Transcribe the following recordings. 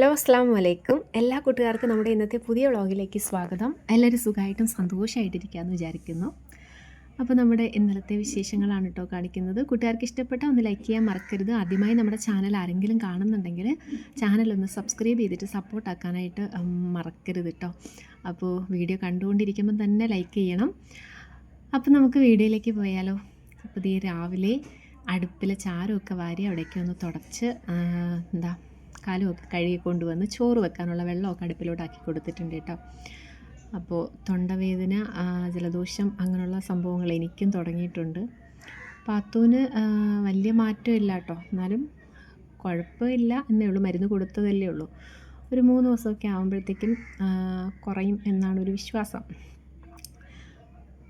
Hello അസ്സാം വലൈക്കും എല്ലാ കൂട്ടുകാർക്കും നമ്മുടെ ഇന്നത്തെ പുതിയ വ്ളോഗിലേക്ക് സ്വാഗതം. എല്ലാവരും സുഖമായിട്ടും സന്തോഷമായിട്ടിരിക്കാമെന്ന് വിചാരിക്കുന്നു. അപ്പോൾ നമ്മുടെ ഇന്നലത്തെ വിശേഷങ്ങളാണ് കേട്ടോ കാണിക്കുന്നത്. കൂട്ടുകാർക്ക് ഇഷ്ടപ്പെട്ട ഒന്ന് ലൈക്ക് ചെയ്യാൻ മറക്കരുത്. ആദ്യമായി നമ്മുടെ ചാനൽ ആരെങ്കിലും കാണുന്നുണ്ടെങ്കിൽ ചാനൽ ഒന്ന് സബ്സ്ക്രൈബ് ചെയ്തിട്ട് സപ്പോർട്ടാക്കാനായിട്ട് മറക്കരുത് കേട്ടോ. അപ്പോൾ വീഡിയോ കണ്ടുകൊണ്ടിരിക്കുമ്പോൾ തന്നെ ലൈക്ക് ചെയ്യണം. അപ്പോൾ നമുക്ക് വീഡിയോയിലേക്ക് പോയാലോ? അപ്പോൾ ഈ രാവിലെ അടുപ്പിലെ ചാരമൊക്കെ വാരി അവിടേക്ക് ഒന്ന് തുടച്ച് എന്താ കാലുമൊക്കെ കഴുകി കൊണ്ടുവന്ന് ചോറ് വെക്കാനുള്ള വെള്ളമൊക്കെ അടുപ്പിലോട്ടാക്കി കൊടുത്തിട്ടുണ്ട് കേട്ടോ. അപ്പോൾ തൊണ്ടവേദന ജലദോഷം അങ്ങനെയുള്ള സംഭവങ്ങൾ എനിക്കും തുടങ്ങിയിട്ടുണ്ട്. പാത്തൂന് വലിയ മാറ്റമില്ല കേട്ടോ. എന്നാലും കുഴപ്പമില്ല എന്നേ ഉള്ളൂ. മരുന്ന് കൊടുത്തതല്ലേ ഉള്ളൂ. ഒരു മൂന്ന് ദിവസമൊക്കെ ആകുമ്പോഴത്തേക്കും കുറയും എന്നാണ് ഒരു വിശ്വാസം.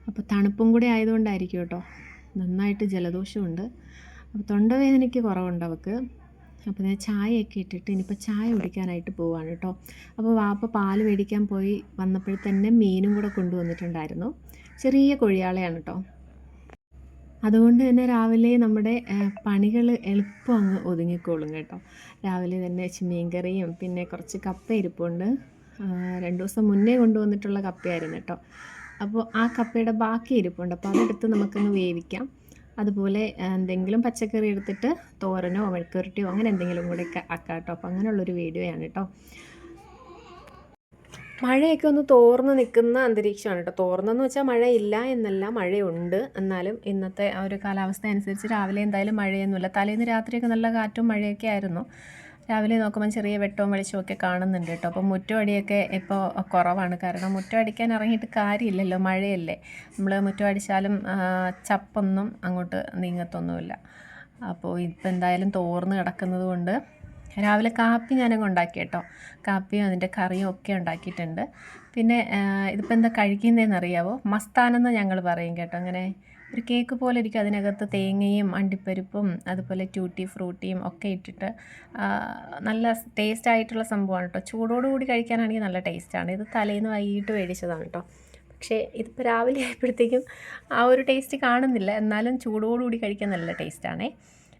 അപ്പോൾ തണുപ്പും കൂടെ ആയതുകൊണ്ടായിരിക്കും കേട്ടോ. നന്നായിട്ട് ജലദോഷമുണ്ട്. അപ്പോൾ തൊണ്ടവേദനയ്ക്ക് കുറവുണ്ട് അവൾക്ക്. അപ്പോൾ ഞാൻ ചായയൊക്കെ ഇട്ടിട്ട് ഇനിയിപ്പോൾ ചായ കുടിക്കാനായിട്ട് പോവാണ് കേട്ടോ. അപ്പോൾ വാപ്പ പാൽ മേടിക്കാൻ പോയി വന്നപ്പോൾ തന്നെ മീനും കൂടെ കൊണ്ടുവന്നിട്ടുണ്ടായിരുന്നു. ചെറിയ കൊഴിയാളയാണ് കേട്ടോ. അതുകൊണ്ട് തന്നെ രാവിലെ നമ്മുടെ പണികൾ എളുപ്പം അങ്ങ് ഒതുങ്ങിക്കോളും കേട്ടോ. രാവിലെ തന്നെ മീൻ കറിയും പിന്നെ കുറച്ച് കപ്പ ഇരിപ്പുണ്ട്. രണ്ടു ദിവസം മുന്നേ കൊണ്ടുവന്നിട്ടുള്ള കപ്പയായിരുന്നു കേട്ടോ. അപ്പോൾ ആ കപ്പയുടെ ബാക്കി ഇരിപ്പുണ്ട്. അപ്പോൾ അതെടുത്ത് നമുക്കങ്ങ് വേവിക്കാം. അതുപോലെ എന്തെങ്കിലും പച്ചക്കറി എടുത്തിട്ട് തോരനോ മെഴുക്കുരട്ടിയോ അങ്ങനെ എന്തെങ്കിലും കൂടെ ഒക്കെ ആക്കാം കേട്ടോ അപ്പോൾ അങ്ങനെയുള്ളൊരു വീഡിയോയാണ് കേട്ടോ മഴയൊക്കെ ഒന്ന് തോർന്ന് നിൽക്കുന്ന അന്തരീക്ഷമാണ് കേട്ടോ തോർന്നെന്ന് വെച്ചാൽ മഴയില്ല എന്നല്ല മഴയുണ്ട്. എന്നാലും ഇന്നത്തെ ഒരു കാലാവസ്ഥ അനുസരിച്ച് രാവിലെ എന്തായാലും മഴയൊന്നുമില്ല. തലേന്ന് രാത്രിയൊക്കെ നല്ല കാറ്റും മഴയൊക്കെ ആയിരുന്നു. രാവിലെ നോക്കുമ്പോൾ ചെറിയ വെട്ടവും വെളിച്ചവും ഒക്കെ കാണുന്നുണ്ട് കേട്ടോ. അപ്പോൾ മുറ്റമടിയൊക്കെ ഇപ്പോൾ കുറവാണ്. കാരണം മുറ്റം അടിക്കാൻ ഇറങ്ങിയിട്ട് കാര്യമില്ലല്ലോ മഴയല്ലേ. നമ്മൾ മുറ്റം അടിച്ചാലും ചപ്പൊന്നും അങ്ങോട്ട് നീങ്ങത്തൊന്നുമില്ല. അപ്പോൾ ഇപ്പം എന്തായാലും തോർന്ന് കിടക്കുന്നത് കൊണ്ട് രാവിലെ കാപ്പി ഞാനങ്ങ് ഉണ്ടാക്കി കേട്ടോ. കാപ്പിയും അതിന്റെ കറിയും ഒക്കെ ഉണ്ടാക്കിയിട്ടുണ്ട്. പിന്നെ ഇതിപ്പോൾ എന്താ കഴിക്കുന്നതെന്ന് അറിയാവോ? മസ്താനെന്ന് ഞങ്ങൾ പറയും കേട്ടോ. അങ്ങനെ ഒരു കേക്ക് പോലെ ഇരിക്കും. അതിനകത്ത് തേങ്ങയും അണ്ടിപ്പരിപ്പും അതുപോലെ ട്യൂട്ടി ഫ്രൂട്ടിയും ഒക്കെ ഇട്ടിട്ട് നല്ല ടേസ്റ്റ് ആയിട്ടുള്ള സംഭവമാണ് കേട്ടോ ചൂടോടുകൂടി കഴിക്കാനാണെങ്കിൽ നല്ല ടേസ്റ്റാണ് ഇത് തലേന്ന് വൈകിട്ട് മേടിച്ചതാണ് കേട്ടോ പക്ഷേ ഇതിപ്പോൾ രാവിലെ ആയപ്പോഴത്തേക്കും ആ ഒരു ടേസ്റ്റ് കാണുന്നില്ല. എന്നാലും ചൂടോടുകൂടി കഴിക്കാൻ നല്ല ടേസ്റ്റാണേ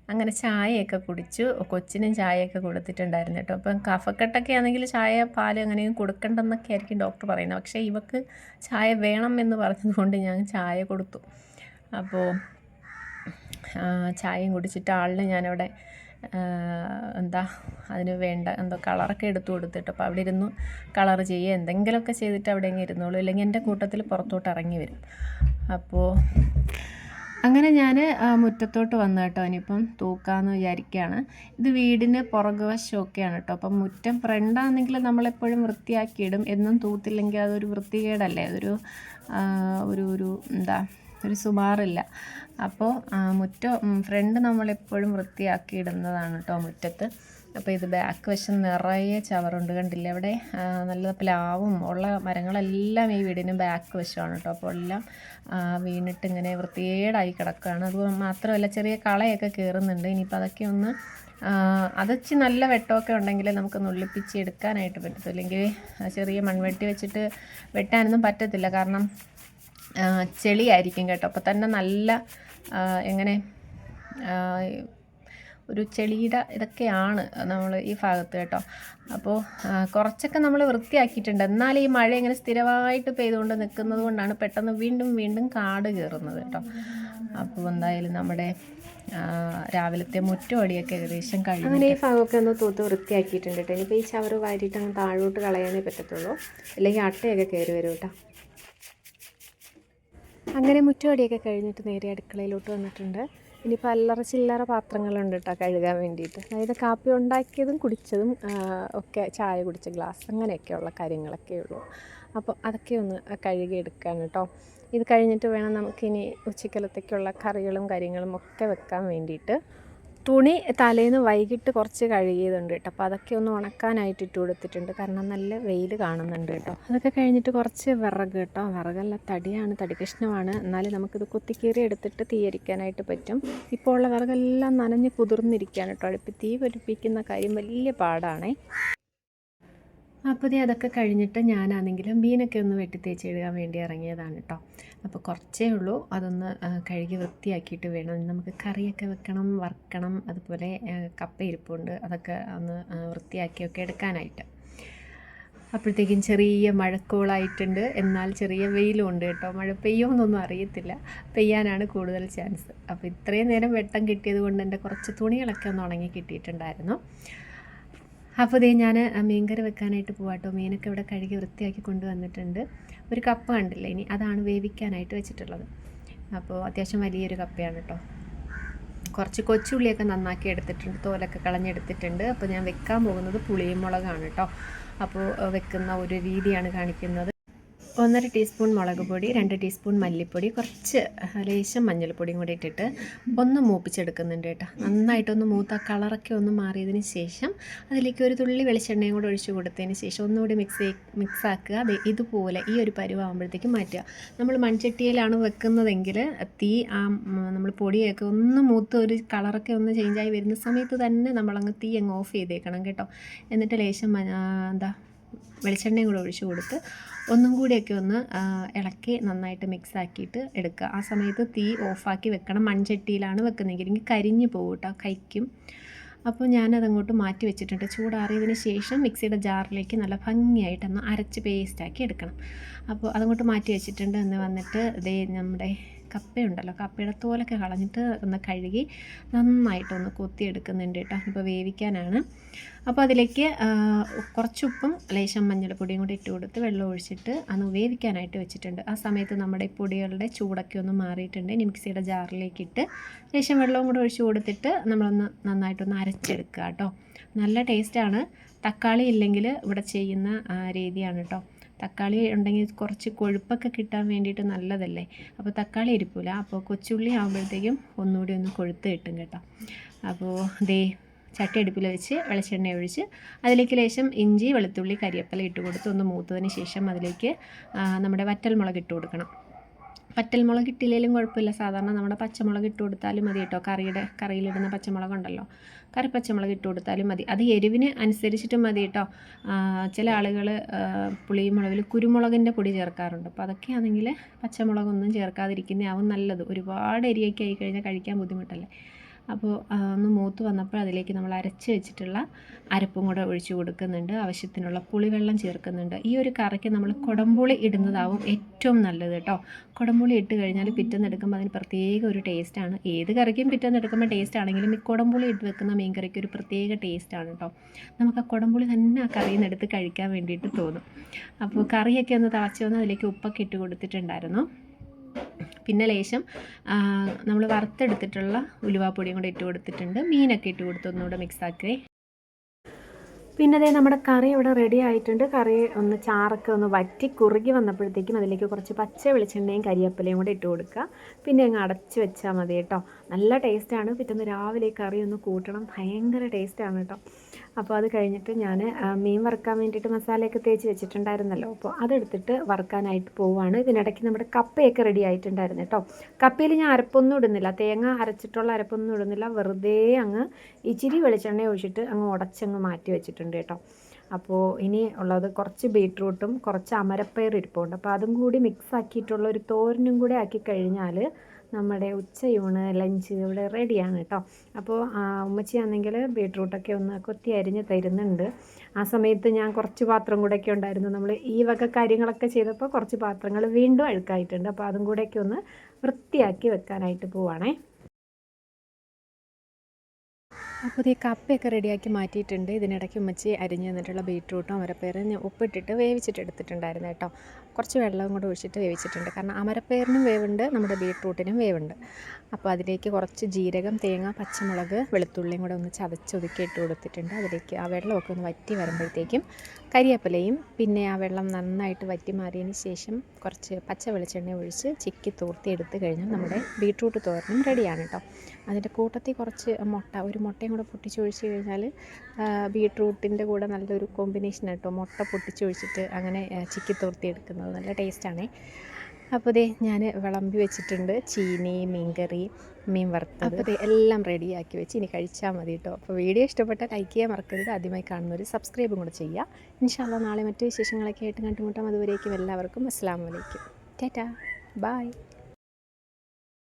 അങ്ങനെ ചായയൊക്കെ കുടിച്ചു. കൊച്ചിനും ചായയൊക്കെ കൊടുത്തിട്ടുണ്ടായിരുന്നു കേട്ടോ അപ്പം കഫക്കെട്ടൊക്കെ ആണെങ്കിൽ ചായ പാൽ അങ്ങനെയും കൊടുക്കണ്ടെന്നൊക്കെ ആയിരിക്കും ഡോക്ടർ പറയുന്നത്. പക്ഷേ ഇവക്ക് ചായ വേണം എന്ന് പറഞ്ഞതുകൊണ്ട് ഞാൻ ചായ കൊടുത്തു. അപ്പോൾ ചായയും കുടിച്ചിട്ട് ആളിന് ഞാനവിടെ എന്താ അതിന് വേണ്ട എന്തോ കളറൊക്കെ എടുത്തു കൊടുത്തിട്ട്. അപ്പോൾ അവിടെ ഇരുന്നു കളർ ചെയ്യുക. എന്തെങ്കിലുമൊക്കെ ചെയ്തിട്ട് അവിടെ ഇങ്ങനെ ഇരുന്നോളൂ. ഇല്ലെങ്കിൽ എന്റെ കൂട്ടത്തിൽ പുറത്തോട്ട് ഇറങ്ങി വരും. അപ്പോൾ അങ്ങനെ ഞാൻ മുറ്റത്തോട്ട് വന്നു കേട്ടോ. ഇനിയിപ്പം തൂക്കാമെന്ന് വിചാരിക്കുകയാണ്. ഇത് വീടിന് പുറകു വശമൊക്കെയാണ് കേട്ടോ. അപ്പം മുറ്റം ഫ്രണ്ടാണെങ്കിൽ നമ്മളെപ്പോഴും വൃത്തിയാക്കിയിടും. എന്നും തൂത്തില്ലെങ്കിൽ അതൊരു വൃത്തികേടല്ലേ? അതൊരു ഒരു ഒരു എന്താ ഒരു സുമാറില്ല. അപ്പോൾ മുറ്റം ഫ്രണ്ട് നമ്മളെപ്പോഴും വൃത്തിയാക്കി ഇടുന്നതാണ് കേട്ടോ മുറ്റത്ത്. അപ്പോൾ ഇത് ബാക്ക് വശം നിറയെ ചവറുണ്ട് കണ്ടില്ല? അവിടെ നല്ല പ്ലാവും ഉള്ള മരങ്ങളെല്ലാം ഈ വീടിന് ബാക്ക് വശമാണ് കേട്ടോ അപ്പോൾ എല്ലാം വീണിട്ട് ഇങ്ങനെ വൃത്തികേടായി കിടക്കുകയാണ്. അത് മാത്രമല്ല ചെറിയ കളയൊക്കെ കയറുന്നുണ്ട് ഇനിയിപ്പോൾ അതൊക്കെ ഒന്ന് അതച്ച് നല്ല വെട്ടമൊക്കെ ഉണ്ടെങ്കിൽ നമുക്ക് നുള്ളിപ്പിച്ച് എടുക്കാനായിട്ട് പറ്റത്തുള്ളൂ അല്ലെങ്കിൽ ചെറിയ മൺവെട്ടി വെച്ചിട്ട് വെട്ടാനൊന്നും പറ്റത്തില്ല. കാരണം ചെളിയായിരിക്കും കേട്ടോ. അപ്പോൾ തന്നെ നല്ല എങ്ങനെ ഒരു ചെളിയുടെ ഇതൊക്കെയാണ് നമ്മൾ ഈ ഭാഗത്ത് കേട്ടോ. അപ്പോൾ കുറച്ചൊക്കെ നമ്മൾ വൃത്തിയാക്കിയിട്ടുണ്ട്. എന്നാൽ ഈ മഴ ഇങ്ങനെ സ്ഥിരമായിട്ട് പെയ്തുകൊണ്ട് നിൽക്കുന്നത് കൊണ്ടാണ് പെട്ടെന്ന് വീണ്ടും വീണ്ടും കാട് കയറുന്നത് കേട്ടോ. അപ്പോൾ എന്തായാലും നമ്മുടെ രാവിലത്തെ മുറ്റമടിയൊക്കെ ഏകദേശം കഴിഞ്ഞു അങ്ങനെ ഈ ഭാഗമൊക്കെ ഒന്ന് തൂത്ത് വൃത്തിയാക്കിയിട്ടുണ്ട് കേട്ടോ. ഇനിയിപ്പോൾ ഈ ചവറ് വാരിയിട്ട് അങ്ങ് താഴോട്ട് കളയാനേ പറ്റത്തുള്ളൂ. അല്ലെങ്കിൽ അട്ടയൊക്കെ കയറി വരും കേട്ടോ. അങ്ങനെ മുറ്റുപടിയൊക്കെ കഴിഞ്ഞിട്ട് നേരെ അടുക്കളയിലോട്ട് വന്നിട്ടുണ്ട്. ഇനി അല്ലറ ചില്ലറ പാത്രങ്ങളുണ്ട് കേട്ടോ കഴുകാൻ വേണ്ടിയിട്ട്. അതായത് കാപ്പി ഉണ്ടാക്കിയതും കുടിച്ചതും ഒക്കെ ചായ കുടിച്ച ഗ്ലാസ് അങ്ങനെയൊക്കെയുള്ള കാര്യങ്ങളൊക്കെ ഉള്ളൂ. അപ്പോൾ അതൊക്കെ ഒന്ന് കഴുകി എടുക്കാൻ കേട്ടോ ഇത് കഴിഞ്ഞിട്ട് വേണം നമുക്കിനി ഉച്ചക്കലത്തേക്കുള്ള കറികളും കാര്യങ്ങളും ഒക്കെ വെക്കാൻ വേണ്ടിയിട്ട്. തുണി തലേന്ന് വൈകിട്ട് കുറച്ച് കഴുകിയതുണ്ട് കേട്ടോ. അപ്പോൾ അതൊക്കെ ഒന്ന് ഉണക്കാനായിട്ട് ഇട്ട് കൊടുത്തിട്ടുണ്ട്. കാരണം നല്ല വെയിൽ കാണുന്നുണ്ട് കേട്ടോ. അതൊക്കെ കഴിഞ്ഞിട്ട് കുറച്ച് വിറക് കേട്ടോ. വിറകല്ല തടിയാണ് തടി കഷ്ണമാണ്. എന്നാലും നമുക്കിത് കുത്തിക്കീറി എടുത്തിട്ട് തീയരിക്കാനായിട്ട് പറ്റും. ഇപ്പോൾ ഉള്ള വിറകെല്ലാം നനഞ്ഞ് കുതിർന്നിരിക്കുകയാണ് കേട്ടോ. അടുപ്പ് തീ പൊരിപ്പിക്കുന്ന കാര്യം വലിയ പാടാണേ. അപ്പോൾ അതൊക്കെ കഴിഞ്ഞിട്ട് ഞാനാണെങ്കിലും മീനൊക്കെ ഒന്ന് വെട്ടി തേച്ചിടാൻ വേണ്ടി ഇറങ്ങിയതാണ് കേട്ടോ. അപ്പോൾ കുറച്ചേ ഉള്ളൂ. അതൊന്ന് കഴുകി വൃത്തിയാക്കിയിട്ട് വേണം. നമുക്ക് കറിയൊക്കെ വെക്കണം വറുക്കണം അതുപോലെ കപ്പ ഇരിപ്പുണ്ട്. അതൊക്കെ ഒന്ന് വൃത്തിയാക്കിയൊക്കെ എടുക്കാനായിട്ട്. അപ്പോഴത്തേക്കും ചെറിയ മഴക്കോളായിട്ടുണ്ട്. എന്നാൽ ചെറിയ വെയിലും ഉണ്ട് കേട്ടോ. മഴ പെയ്യുമെന്നൊന്നും അറിയത്തില്ല. പെയ്യാനാണ് കൂടുതൽ ചാൻസ്. അപ്പോൾ ഇത്രയും നേരം വെട്ടം കിട്ടിയത് കൊണ്ട് എന്റെ കുറച്ച് തുണികളൊക്കെ ഒന്ന് ഉണങ്ങി കിട്ടിയിട്ടുണ്ടായിരുന്നു. അപ്പോൾ ഇതേ ഞാൻ മീൻകറി വെക്കാനായിട്ട് പോവാട്ടോ. മീനൊക്കെ ഇവിടെ കഴുകി വൃത്തിയാക്കി കൊണ്ടുവന്നിട്ടുണ്ട്. ഒരു കപ്പ് കണ്ടില്ലേ ഇനി? അതാണ് വേവിക്കാനായിട്ട് വെച്ചിട്ടുള്ളത്. അപ്പോൾ അത്യാവശ്യം വലിയൊരു കപ്പയാണ് കേട്ടോ. കുറച്ച് കൊച്ചുള്ളിയൊക്കെ നന്നാക്കി എടുത്തിട്ടുണ്ട്. തോലൊക്കെ കളഞ്ഞെടുത്തിട്ടുണ്ട്. അപ്പോൾ ഞാൻ വെക്കാൻ പോകുന്നത് പുളിയും മുളകാണ് കേട്ടോ. അപ്പോൾ വെക്കുന്ന ഒരു രീതിയാണ് കാണിക്കുന്നത്. ഒന്നര ടീസ്പൂൺ മുളക് പൊടി രണ്ട് ടീസ്പൂൺ മല്ലിപ്പൊടി കുറച്ച് ലേശം മഞ്ഞൾപ്പൊടിയും കൂടി ഇട്ടിട്ട് ഒന്ന് മൂപ്പിച്ചെടുക്കുന്നുണ്ട് കേട്ടോ. നന്നായിട്ടൊന്ന് മൂത്ത കളറൊക്കെ ഒന്ന് മാറിയതിന് ശേഷം അതിലേക്ക് ഒരു തുള്ളി വെളിച്ചെണ്ണയും കൂടെ ഒഴിച്ച് കൊടുത്തതിന് ശേഷം ഒന്നുകൂടി മിക്സ് മിക്സ് ആക്കുക. ഇതുപോലെ ഈ ഒരു പരുവാകുമ്പോഴത്തേക്കും മാറ്റുക. നമ്മൾ മൺചട്ടിയിലാണ് വെക്കുന്നതെങ്കിൽ തീ ആ നമ്മൾ പൊടിയൊക്കെ ഒന്ന് മൂത്ത് ഒരു കളറൊക്കെ ഒന്ന് ചേഞ്ചായി വരുന്ന സമയത്ത് തന്നെ നമ്മളങ്ങ് തീ അങ്ങ് ഓഫ് ചെയ്തേക്കണം കേട്ടോ. എന്നിട്ട് ലേശം എന്താ വെളിച്ചെണ്ണയും കൂടെ ഒഴിച്ചു കൊടുത്ത് ഒന്നും കൂടിയൊക്കെ ഒന്ന് ഇളക്കി നന്നായിട്ട് മിക്സ് ആക്കിയിട്ട് എടുക്കുക. ആ സമയത്ത് തീ ഓഫാക്കി വെക്കണം. മൺചട്ടിയിലാണ് വെക്കുന്നതെങ്കിൽ എനിക്ക് കരിഞ്ഞു പോകും കേട്ടോ കൈക്കും അപ്പോൾ ഞാനതങ്ങോട്ട് മാറ്റി വെച്ചിട്ടുണ്ട്. ചൂടാറിയതിന് ശേഷം മിക്സിയുടെ ജാറിലേക്ക് നല്ല ഭംഗിയായിട്ടൊന്ന് അരച്ച് പേസ്റ്റാക്കി എടുക്കണം. അപ്പോൾ അതങ്ങോട്ട് മാറ്റി വെച്ചിട്ടുണ്ട് എന്ന് വന്നിട്ട് ഇതേ നമ്മുടെ കപ്പയുണ്ടല്ലോ. കപ്പയുടെ തോലൊക്കെ കളഞ്ഞിട്ട് ഒന്ന് കഴുകി നന്നായിട്ടൊന്ന് കൊത്തിയെടുക്കുന്നുണ്ട് കേട്ടോ ഇപ്പോൾ വേവിക്കാനാണ്. അപ്പോൾ അതിലേക്ക് കുറച്ചുപ്പും ലേശം മഞ്ഞൾപ്പൊടിയും കൂടി ഇട്ട് കൊടുത്ത് വെള്ളം ഒഴിച്ചിട്ട് അന്ന് വേവിക്കാനായിട്ട് വെച്ചിട്ടുണ്ട്. ആ സമയത്ത് നമ്മുടെ ഈ പൊടികളുടെ ചൂടൊക്കെ ഒന്ന് മാറിയിട്ടുണ്ട്. ഇനി മിക്സിയുടെ ജാറിലേക്ക് ഇട്ട് ലേശം വെള്ളവും കൂടെ ഒഴിച്ച് കൊടുത്തിട്ട് നമ്മളൊന്ന് നന്നായിട്ടൊന്ന് അരച്ചെടുക്കുക കേട്ടോ നല്ല ടേസ്റ്റാണ്. തക്കാളി ഇല്ലെങ്കിൽ ഇവിടെ ചെയ്യുന്ന രീതിയാണ് കേട്ടോ തക്കാളി ഉണ്ടെങ്കിൽ കുറച്ച് കൊഴുപ്പൊക്കെ കിട്ടാൻ വേണ്ടിയിട്ട് നല്ലതല്ലേ? അപ്പോൾ തക്കാളി ഇരിപ്പില്ല അപ്പോൾ കൊച്ചുള്ളി ആകുമ്പോഴത്തേക്കും ഒന്നുകൂടി ഒന്ന് കൊഴുത്ത് കിട്ടും കേട്ടോ. അപ്പോൾ ദേ ചട്ടി അടുപ്പിൽ വെച്ച് വെളിച്ചെണ്ണ ഒഴിച്ച് അതിലേക്ക് ലേശം ഇഞ്ചി വെളുത്തുള്ളി കരിയപ്പല ഇട്ട് കൊടുത്ത് ഒന്ന് മൂത്തതിന് ശേഷം അതിലേക്ക് നമ്മുടെ വറ്റൽമുളക് ഇട്ട് കൊടുക്കണം. വറ്റൽമുളക് ഇട്ടില്ലെങ്കിലും കുഴപ്പമില്ല. സാധാരണ നമ്മുടെ പച്ചമുളക് ഇട്ട് കൊടുത്താലും മതി കേട്ടോ. കറിയുടെ കറിയിലിടുന്ന പച്ചമുളക് ഉണ്ടല്ലോ. കറി പച്ചമുളക് ഇട്ട് കൊടുത്താലും മതി. അത് എരിവിന് അനുസരിച്ചിട്ട് മതി കേട്ടോ. ചില ആളുകൾ പുളിയും മുളകിൽ കുരുമുളകിന്റെ പൊടി ചേർക്കാറുണ്ട്. അപ്പോൾ അതൊക്കെയാണെങ്കിൽ പച്ചമുളകൊന്നും ചേർക്കാതിരിക്കുന്നതാവും നല്ലത്. ഒരുപാട് എരിയൊക്കെ ആയി കഴിഞ്ഞാൽ കഴിക്കാൻ ബുദ്ധിമുട്ടല്ലേ? അപ്പോൾ ഒന്ന് മൂത്ത് വന്നപ്പോൾ അതിലേക്ക് നമ്മൾ അരച്ച് വെച്ചിട്ടുള്ള അരപ്പും കൂടെ ഒഴിച്ചു കൊടുക്കുന്നുണ്ട്. ആവശ്യത്തിനുള്ള പുളിവെള്ളം ചേർക്കുന്നുണ്ട്. ഈ ഒരു കറിക്ക് നമ്മൾ കുടംപുളി ഇടുന്നതാവും ഏറ്റവും നല്ലത് കേട്ടോ. കുടംപുളി ഇട്ട് കഴിഞ്ഞാൽ പിറ്റേന്ന് എടുക്കുമ്പോൾ അതിന് പ്രത്യേക ഒരു ടേസ്റ്റാണ് ഏത് കറിക്കും പിറ്റേന്ന് എടുക്കുമ്പോൾ ടേസ്റ്റ് ആണെങ്കിലും ഈ കുടംപുളി ഇട്ട് വെക്കുന്ന മീൻ കറിക്ക് ഒരു പ്രത്യേക ടേസ്റ്റാണ് കേട്ടോ. നമുക്ക് ആ കുടംപുളി തന്നെ ആ കറിയിൽ നിന്ന് എടുത്ത് കഴിക്കാൻ വേണ്ടിയിട്ട് തോന്നും. അപ്പോൾ കറിയൊക്കെ ഒന്ന് തളച്ച് വന്ന് അതിലേക്ക് ഉപ്പൊക്കെ ഇട്ട് കൊടുത്തിട്ടുണ്ടായിരുന്നു. പിന്നെ ലേശം നമ്മൾ വറുത്തെടുത്തിട്ടുള്ള ഉലുവാപ്പൊടിയും കൂടെ ഇട്ട് കൊടുത്തിട്ടുണ്ട്. മീനൊക്കെ ഇട്ട് കൊടുത്ത് ഒന്നുകൂടെ മിക്സ് ആക്കുകയെ പിന്നെ അതേ നമ്മുടെ കറി ഇവിടെ റെഡി ആയിട്ടുണ്ട്. കറി ഒന്ന് ചാറൊക്കെ ഒന്ന് വറ്റി കുറുകി വന്നപ്പോഴത്തേക്കും അതിലേക്ക് കുറച്ച് പച്ച വെളിച്ചെണ്ണയും കരിയേപ്പിലയും കൂടെ ഇട്ട് കൊടുക്കുക. പിന്നെ അങ്ങ് അടച്ച് വെച്ചാൽ മതി കേട്ടോ. നല്ല ടേസ്റ്റാണ് പിറ്റേന്ന് രാവിലെ കറി ഒന്ന് കൂട്ടണം. ഭയങ്കര ടേസ്റ്റാണ് കേട്ടോ. അപ്പോൾ അത് കഴിഞ്ഞിട്ട് ഞാൻ മീൻ വറുക്കാൻ വേണ്ടിയിട്ട് മസാലയൊക്കെ തേച്ച് വെച്ചിട്ടുണ്ടായിരുന്നല്ലോ. അപ്പോൾ അതെടുത്തിട്ട് വറുക്കാനായിട്ട് പോവുകയാണ് ഇതിനിടയ്ക്ക് നമ്മുടെ കപ്പയൊക്കെ റെഡി ആയിട്ടുണ്ടായിരുന്നു കേട്ടോ. കപ്പയിൽ ഞാൻ അരപ്പൊന്നും ഇടുന്നില്ല. തേങ്ങ അരച്ചിട്ടുള്ള അരപ്പൊന്നും ഇടുന്നില്ല. വെറുതെ അങ്ങ് ഇച്ചിരി വെളിച്ചെണ്ണ ഒഴിച്ചിട്ട് അങ്ങ് ഉടച്ചങ്ങ് മാറ്റി വെച്ചിട്ടുണ്ട് കേട്ടോ. അപ്പോൾ ഇനി ഉള്ളത് കുറച്ച് ബീട്രൂട്ടും കുറച്ച് അമരപ്പയർ ഇരിപ്പുണ്ട്. അപ്പോൾ അതും കൂടി മിക്സ് ആക്കിയിട്ടുള്ള ഒരു തോരനും കൂടി ആക്കി കഴിഞ്ഞാൽ നമ്മുടെ ഉച്ചയൂണ് ലഞ്ച് ഇവിടെ റെഡിയാണ് കേട്ടോ അപ്പോൾ ഉമ്മച്ചിയാണെങ്കിൽ ബീട്രൂട്ടൊക്കെ ഒന്ന് കൊത്തി അരിഞ്ഞ് തരുന്നുണ്ട്. ആ സമയത്ത് ഞാൻ കുറച്ച് പാത്രം കൂടെയൊക്കെ ഉണ്ടായിരുന്നു. നമ്മൾ ഈ വക കാര്യങ്ങളൊക്കെ ചെയ്തപ്പോൾ കുറച്ച് പാത്രങ്ങൾ വീണ്ടും അഴുക്കായിട്ടുണ്ട്. അപ്പോൾ അതും കൂടെയൊക്കെ ഒന്ന് വൃത്തിയാക്കി വെക്കാനായിട്ട് പോവാണേ. അപ്പോൾ ഈ കപ്പയൊക്കെ റെഡിയാക്കി മാറ്റിയിട്ടുണ്ട്. ഇതിനിടയ്ക്ക് ഉമ്മച്ചി അരിഞ്ഞ് തന്നിട്ടുള്ള ബീട്രൂട്ടും അവരപ്പേരും ഉപ്പിട്ടിട്ട് വേവിച്ചിട്ട് എടുത്തിട്ടുണ്ടായിരുന്നു കേട്ടോ കുറച്ച് വെള്ളം കൂടെ ഒഴിച്ചിട്ട് വേവിച്ചിട്ടുണ്ട്. കാരണം അമരപ്പയറിനും വേവുണ്ട് നമ്മുടെ ബീട്രൂട്ടിനും വേവുണ്ട്. അപ്പോൾ അതിലേക്ക് കുറച്ച് ജീരകം തേങ്ങ പച്ചമുളക് വെളുത്തുള്ളിയും കൂടെ ഒന്ന് ചതച്ചൊതുക്കി ഇട്ട് കൊടുത്തിട്ടുണ്ട്. അതിലേക്ക് ആ വെള്ളമൊക്കെ ഒന്ന് വറ്റി വരുമ്പോഴത്തേക്കും കരിയേപ്പിലയും പിന്നെ ആ വെള്ളം നന്നായിട്ട് വറ്റി മാറിയതിന് ശേഷം കുറച്ച് പച്ച വെളിച്ചെണ്ണ ഒഴിച്ച് ചിക്കി തൂർത്തി എടുത്ത് കഴിഞ്ഞാൽ നമ്മുടെ ബീട്രൂട്ട് തോരനും റെഡിയാണ് കേട്ടോ. അതിന്റെ കൂട്ടത്തിൽ കുറച്ച് മുട്ട ഒരു മുട്ടയും കൂടെ പൊട്ടിച്ചൊഴിച്ച് കഴിഞ്ഞാൽ ബീട്രൂട്ടിന്റെ കൂടെ നല്ലൊരു കോമ്പിനേഷൻ കേട്ടോ. മുട്ട പൊട്ടിച്ചൊഴിച്ചിട്ട് അങ്ങനെ ചിക്കി തൂർത്തി എടുക്കുന്നത്. നല്ല ടേസ്റ്റാണേ അപ്പോൾ ഇതേ ഞാൻ വിളമ്പി വെച്ചിട്ടുണ്ട് ചീനി മീൻകറി മീൻ വറുത്തത്. അപ്പോൾ ഇതേ എല്ലാം റെഡിയാക്കി വെച്ച് ഇനി കഴിച്ചാൽ മതി കേട്ടോ അപ്പോൾ വീഡിയോ ഇഷ്ടപ്പെട്ടാൽ ലൈക്ക് ചെയ്യാൻ മറക്കരുത്. ആദ്യമായി കാണുന്നവർ സബ്സ്ക്രൈബും കൂടെ ചെയ്യുക ഇൻഷാല്ല നാളെ മറ്റു വിശേഷങ്ങളൊക്കെ ആയിട്ട് കണ്ടുമുട്ടാം. അതുവരേക്കും എല്ലാവർക്കും അസ്സാം വലൈക്കും ടാറ്റാ. ബായ്